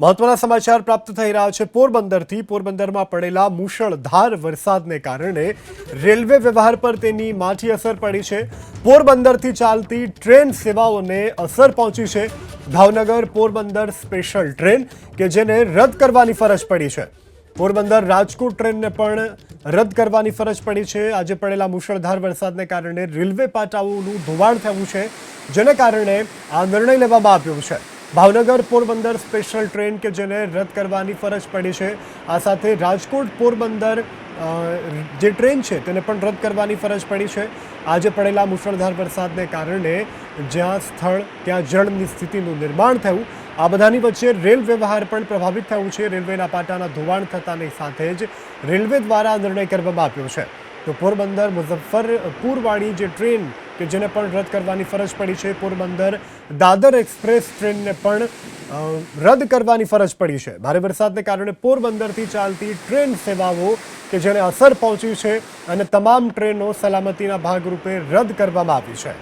મહત્વના સમાચાર પ્રાપ્ત થઈ રહ્યા છે. પોરબંદરથી પોરબંદરમાં પડેલા મુશળધાર વરસાદને કારણે રેલવે વ્યવહાર પર તેની માઠી અસર પડી છે. પોરબંદરથી ચાલતી ટ્રેન સેવાઓને અસર પહોંચી છે. ભાવનગર પોરબંદર સ્પેશિયલ ટ્રેન કે જેને રદ કરવાની ફરજ પડી છે. પોરબંદર રાજકોટ ટ્રેનને પણ રદ કરવાની ફરજ પડી છે. આજે પડેલા મુશળધાર વરસાદને કારણે રેલવે પાટાઓનું ધોવાણ થયું છે, જેને કારણે આ નિર્ણય લેવામાં આવ્યો છે. ભાવનગર પોરબંદર સ્પેશિયલ ટ્રેન કે જેને રદ કરવાની ફરજ પડી છે. આ સાથે રાજકોટ પોરબંદર જે ટ્રેન છે તેને પણ રદ કરવાની ફરજ પડી છે. આજે પડેલા મુશળધાર વરસાદને કારણે જ્યાં સ્થળ, ત્યાં જળની સ્થિતિનું નિર્માણ થયું. આ બધાની વચ્ચે રેલ વ્યવહાર પણ પ્રભાવિત થયું છે. રેલવેના પાટાના ધોવાણ થતાની સાથે જ રેલવે દ્વારા નિર્ણય કરવામાં આવ્યો છે. તો પોરબંદર, મુઝફ્ફરપુરવાળી જે ટ્રેન કે જેને પણ રદ કરવાની ફરજ પડી છે. પોરબંદર દાદર એક્સપ્રેસ ટ્રેનને પણ રદ કરવાની ફરજ પડી છે. ભારે વરસાદને કારણે પોરબંદરથી ચાલતી ટ્રેન સેવાઓ કે જેને અસર પહોંચી છે અને તમામ ટ્રેનો સલામતીના ભાગરૂપે રદ કરવામાં આવી છે.